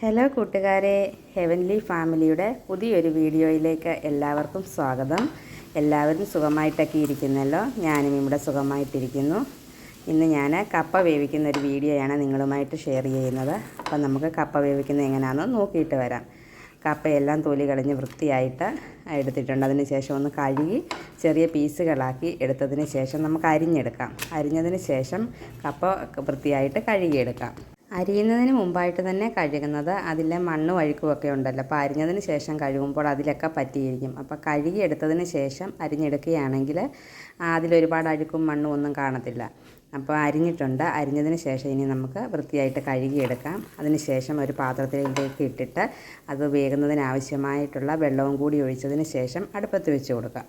Hello കൂട്ടുകാരെ heavenly ഫാമിലിയുടെ പുതിയൊരു വീഡിയോയിലേക്ക് എല്ലാവർക്കും സ്വാഗതം. എല്ലാവരും സുഖമായിട്ടൊക്കെ ഇരിക്കുന്നല്ലോ? ഞാനും ഇവിടെ സുഖമായിട്ടിരിക്കുന്നു. ഇന്ന് ഞാൻ കപ്പ വേവിക്കുന്ന ഒരു വീഡിയോയാണ് നിങ്ങളുമായിട്ട് ഷെയർ ചെയ്യുന്നത്. അപ്പം നമുക്ക് കപ്പ വേവിക്കുന്നത് എങ്ങനെയാണെന്ന് നോക്കിയിട്ട് വരാം. കപ്പയെല്ലാം തൊലി കളഞ്ഞ് വൃത്തിയായിട്ട് എടുത്തിട്ടുണ്ട്. അതിന് ശേഷം ഒന്ന് കഴുകി ചെറിയ പീസുകളാക്കി എടുത്തതിന് ശേഷം നമുക്ക് അരിഞ്ഞെടുക്കാം. അരിഞ്ഞതിന് ശേഷം കപ്പ വൃത്തിയായിട്ട് കഴുകിയെടുക്കാം. അരിയുന്നതിന് മുമ്പായിട്ട് തന്നെ കഴുകുന്നത്. അതിലെ മണ്ണ് വഴുക്കുമൊക്കെ ഉണ്ടല്ലോ. അപ്പോൾ അരിഞ്ഞതിന് ശേഷം കഴുകുമ്പോൾ അതിലൊക്കെ പറ്റിയിരിക്കും. അപ്പോൾ കഴുകിയെടുത്തതിന് ശേഷം അരിഞ്ഞെടുക്കുകയാണെങ്കിൽ അതിലൊരുപാട് അഴുക്കും മണ്ണും ഒന്നും കാണത്തില്ല. അപ്പോൾ അരിഞ്ഞിട്ടുണ്ട്. അരിഞ്ഞതിന് ശേഷം ഇനി നമുക്ക് വൃത്തിയായിട്ട് കഴുകിയെടുക്കാം. അതിന് ശേഷം ഒരു പാത്രത്തിലേക്ക് ഇട്ടിട്ട് അത് വേകുന്നതിനാവശ്യമായിട്ടുള്ള വെള്ളവും കൂടി ഒഴിച്ചതിന് ശേഷം അടുപ്പത്ത് വെച്ച് കൊടുക്കാം.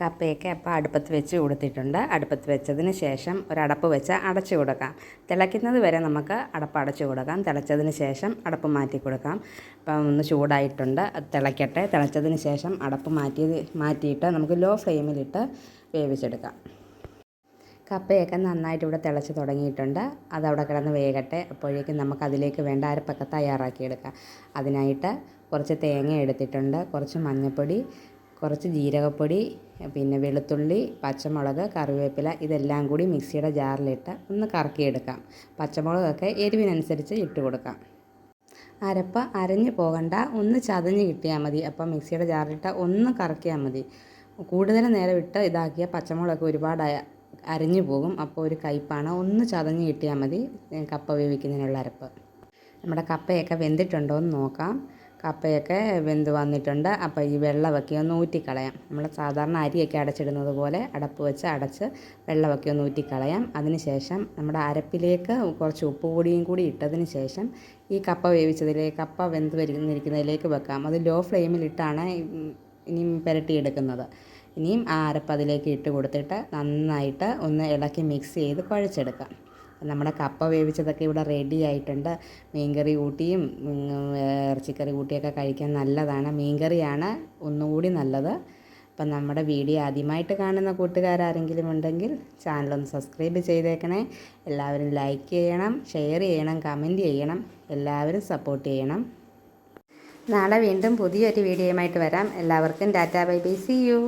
കപ്പയൊക്കെ അപ്പോൾ അടുപ്പത്ത് വെച്ച് കൊടുത്തിട്ടുണ്ട് അടുപ്പത്ത് വെച്ചതിന് ശേഷം ഒരടപ്പ് വെച്ച് അടച്ചു കൊടുക്കാം. തിളയ്ക്കുന്നത് വരെ നമുക്ക് അടപ്പ് അടച്ചു കൊടുക്കാം. തിളച്ചതിന് ശേഷം അടപ്പ് മാറ്റി കൊടുക്കാം. അപ്പം ഒന്ന് ചൂടായിട്ടുണ്ട്. അത് തിളയ്ക്കട്ടെ. തിളച്ചതിന് ശേഷം അടപ്പ് മാറ്റി മാറ്റിയിട്ട് നമുക്ക് ലോ ഫ്ലെയിമിലിട്ട് വേവിച്ചെടുക്കാം. കപ്പയൊക്കെ നന്നായിട്ട് ഇവിടെ തിളച്ച് തുടങ്ങിയിട്ടുണ്ട്. അതവിടെ കിടന്ന് വേകട്ടെ. അപ്പോഴേക്കും നമുക്ക് അതിലേക്ക് വേണ്ട അരപ്പൊക്കെ തയ്യാറാക്കിയെടുക്കാം. അതിനായിട്ട് കുറച്ച് തേങ്ങ എടുത്തിട്ടുണ്ട്. കുറച്ച് മഞ്ഞൾപ്പൊടി കുറച്ച് ജീരകപ്പൊടി പിന്നെ വെളുത്തുള്ളി പച്ചമുളക് കറിവേപ്പില ഇതെല്ലാം കൂടി മിക്സിയുടെ ജാറിലിട്ട് ഒന്ന് കറക്കിയെടുക്കാം. പച്ചമുളകൊക്കെ എരിവിനനുസരിച്ച് ഇട്ട് കൊടുക്കാം. അരപ്പ അരഞ്ഞു പോകണ്ട ഒന്ന് ചതഞ്ഞ് കിട്ടിയാൽ മതി. അപ്പം മിക്സിയുടെ ജാറിലിട്ട് ഒന്ന് കറക്കിയാൽ മതി. കൂടുതൽ നേരം ഇട്ട് ഇതാക്കിയ പച്ചമുളകൊക്കെ ഒരുപാട് അരഞ്ഞു പോകും. അപ്പോൾ ഒരു കയ്പ്പാണ് ഒന്ന് ചതഞ്ഞ് കിട്ടിയാൽ മതി. കപ്പ വേവിക്കുന്നതിനുള്ള അരപ്പ്. നമ്മുടെ കപ്പയൊക്കെ വെന്തിട്ടുണ്ടോ എന്ന് നോക്കാം. കപ്പയൊക്കെ വെന്ത് വന്നിട്ടുണ്ട്. അപ്പോൾ ഈ വെള്ളമൊക്കെ ഒന്ന് ഊറ്റിക്കളയാം. നമ്മൾ സാധാരണ അരിയൊക്കെ അടച്ചിടുന്നത് പോലെ അടപ്പ് വെച്ച് അടച്ച് വെള്ളമൊക്കെ ഒന്ന് ഊറ്റിക്കളയാം. അതിന് ശേഷം നമ്മുടെ അരപ്പിലേക്ക് കുറച്ച് ഉപ്പ് പൊടിയും കൂടി ഇട്ടതിന് ശേഷം ഈ കപ്പ വേവിച്ചതിലേക്ക് കപ്പ വെന്ത് വരുന്നിരിക്കുന്നതിലേക്ക് വെക്കാം. അത് ലോ ഫ്ലെയിമിലിട്ടാണ് ഇനിയും പുരട്ടിയെടുക്കുന്നത്. ഇനിയും ആ അരപ്പ് അതിലേക്ക് ഇട്ട് കൊടുത്തിട്ട് നന്നായിട്ട് ഒന്ന് ഇളക്കി മിക്സ് ചെയ്ത് കുഴച്ചെടുക്കാം. നമ്മുടെ കപ്പ വേവിച്ചതൊക്കെ ഇവിടെ റെഡി ആയിട്ടുണ്ട്. മീൻകറി കൂട്ടിയും ഇറച്ചിക്കറി കൂട്ടിയൊക്കെ കഴിക്കാൻ നല്ലതാണ്. മീൻകറിയാണ് ഒന്നുകൂടി നല്ലത്. അപ്പം നമ്മുടെ വീഡിയോ ആദ്യമായിട്ട് കാണുന്ന കൂട്ടുകാരാരെങ്കിലും ഉണ്ടെങ്കിൽ ചാനലൊന്ന് സബ്സ്ക്രൈബ് ചെയ്തേക്കണേ. എല്ലാവരും ലൈക്ക് ചെയ്യണം ഷെയർ ചെയ്യണം കമന്റ് ചെയ്യണം. എല്ലാവരും സപ്പോർട്ട് ചെയ്യണം. നാളെ വീണ്ടും പുതിയൊരു വീഡിയോയുമായിട്ട് വരാം. എല്ലാവർക്കും tata bye bye. See you